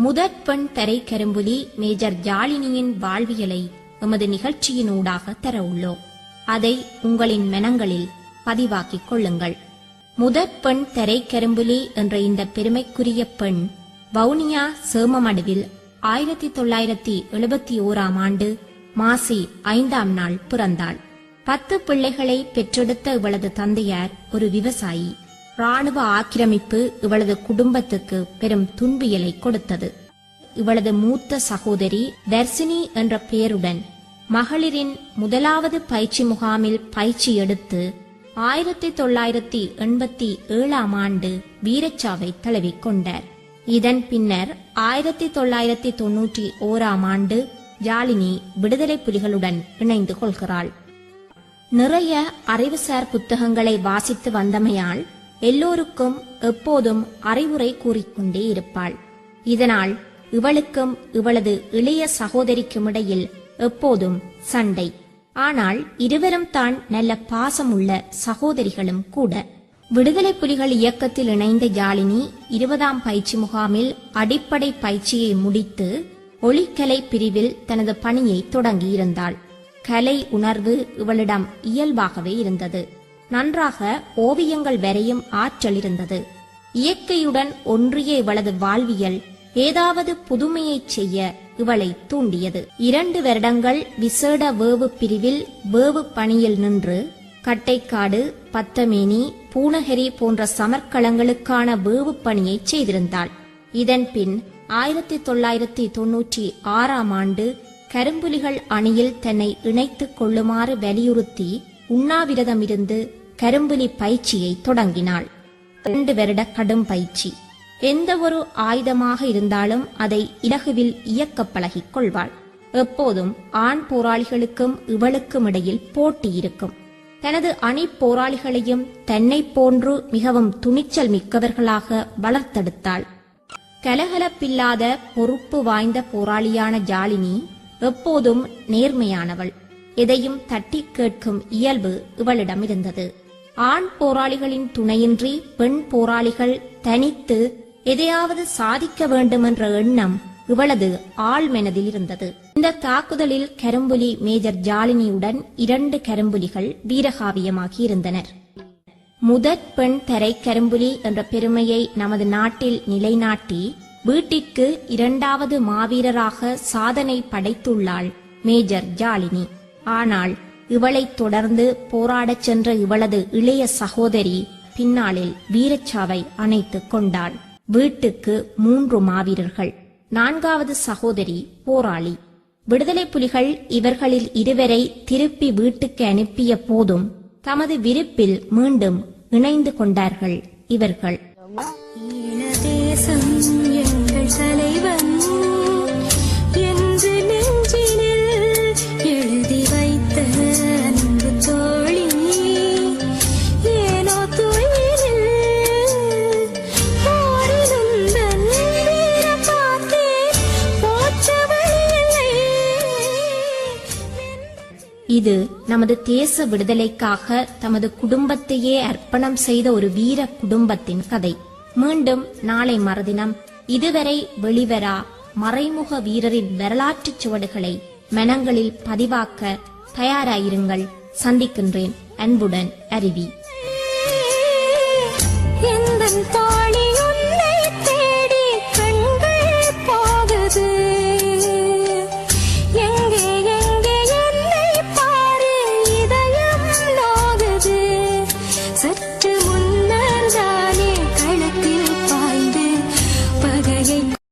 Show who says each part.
Speaker 1: முதற் பெண் தரைக்கரும்புலி மேஜர் ஜாலினியின் வாழ்வியலை எமது நிகழ்ச்சியினூடாக தர உள்ளோம். அதை உங்களின் மனங்களில் பதிவாக்கிக் கொள்ளுங்கள். முதற் பெண் தரைக்கரும்புலி என்ற இந்த பெருமைக்குரிய பெண் வவுனியா சேமமடுவில் ஆயிரத்தி தொள்ளாயிரத்தி எழுபத்தி ஓராம் ஆண்டு மாசி ஐந்தாம் நாள் பிறந்தாள். பத்து பிள்ளைகளை பெற்றெடுத்த இவளது தந்தையார் ஒரு விவசாயி. ராணுவ ஆக்கிரமிப்பு இவளது குடும்பத்துக்கு பெரும் துன்பியலை கொடுத்தது. இவளது மூத்த சகோதரி தர்சினி என்ற பெயருடன் மகளிரின் முதலாவது பயிற்சி முகாமில் பயிற்சி எடுத்து ஆயிரத்தி தொள்ளாயிரத்தி எண்பத்தி ஏழாம் ஆண்டு வீரச்சாவை தழுவிக்கொண்டார் இதன் பின்னர் ஆயிரத்தி தொள்ளாயிரத்தி தொன்னூற்றி ஓராம் ஆண்டு ஜாலினி விடுதலை புலிகளுடன் இணைந்து கொள்கிறாள். நிறைய அறிவுசார் புத்தகங்களை வாசித்து வந்தமையால் எல்லோருக்கும் எப்போதும் அறிவுரை கூறிக்கொண்டே இருப்பாள். இதனால் இவளுக்கும் இவளது இளைய சகோதரிக்கும் இடையில் எப்போதும் சண்டை. ஆனால் இருவரும் தான் நல்ல பாசமுள்ள சகோதரிகளும் கூட. விடுதலை புலிகள் இயக்கத்தில் இணைந்த ஜாலினி இருபதாம் பயிற்சி முகாமில் அடிப்படை பயிற்சியை முடித்து ஒளிக்கலை பிரிவில் தனது பணியை தொடங்கியிருந்தாள். கலை உணர்வு இவளிடம் இயல்பாகவே இருந்தது. நன்றாக ஓவியங்கள் வரையும் ஆற்றல் இருந்தது இயற்கையுடன் ஒன்றிய இவளது வாழ்வியல் ஏதாவது புதுமையைச் செய்ய இவளை தூண்டியது. இரண்டு வருடங்கள் விசேட வேவு பிரிவில் வேவு பணியில் நின்று கட்டைக்காடு பத்தமேனி பூனகிரி போன்ற சமர்க்களங்களுக்கான வேவு பணியை செய்திருந்தாள். இதன் பின் ஆயிரத்தி தொள்ளாயிரத்தி தொன்னூற்றி ஆறாம் ஆண்டு கரும்புலிகள் அணியில் தன்னை இணைத்துக் கொள்ளுமாறு வலியுறுத்தி உண்ணாவிரதமிருந்து கரும்புலி பயிற்சியை தொடங்கினாள். இரண்டு வருட கடும் பயிற்சி. எந்த ஒரு ஆயுதமாக இருந்தாலும் அதை இலகுவில் இயக்க பழகிக் கொள்வாள். எப்போதும் ஆண் போராளிகளுக்கும் இவளுக்கும் இடையில் போட்டி இருக்கும். தனது அணி போராளிகளையும் தன்னைப் போன்று மிகவும் துணிச்சல் மிக்கவர்களாக வளர்த்தெடுத்தாள். கலகலப்பில்லாத பொறுப்பு வாய்ந்த போராளியான ஜாலினி எப்போதும் நேர்மையானவள். எதையும் தட்டி கேட்கும் இயல்பு இவளிடம் இருந்தது ஆண் போராளிகளின் துணையின்றி பெண் போராளிகள் தனித்து எதையாவது சாதிக்க வேண்டுமென்ற எண்ணம் இவளது ஆழ்மெனதில் இருந்தது. இந்த தாக்குதலில் கரும்புலி மேஜர் ஜாலினியுடன் இரண்டு கரும்புலிகள் வீரகாவியமாகி இருந்தனர். முதற் பெண் தரை கரும்புலி என்ற பெருமையை நமது நாட்டில் நிலைநாட்டி வீட்டிற்கு இரண்டாவது மாவீரராக சாதனை படைத்துள்ளாள் மேஜர் ஜாலினி. ஆனால் இவளைத் தொடர்ந்து போராடச் சென்ற இவளது இளைய சகோதரி பின்னாளில் வீரச்சாவை அணைத்துக் கொண்டாள். வீட்டுக்கு மூன்று மாவீரர்கள். நான்காவது சகோதரி போராளி. விடுதலை புலிகள் இவர்களில் இருவரை திருப்பி வீட்டுக்கு அனுப்பிய போதும் தமது விருப்பில் மீண்டும் இணைந்து கொண்டார்கள் இவர்கள்.
Speaker 2: தலைவர்.
Speaker 1: இது நமது தேச விடுதலைக்காக தமது குடும்பத்தையே அர்ப்பணம் செய்த ஒரு வீர குடும்பத்தின் கதை. மீண்டும் நாளை மறுதினம். இதுவரை வெளிவரா மறைமுக வீரரின் வரலாற்றுச் சுவடுகளை மனங்களில் பதிவாக்க தயாராயிருங்கள். சந்திக்கின்றேன். அன்புடன் அருவி.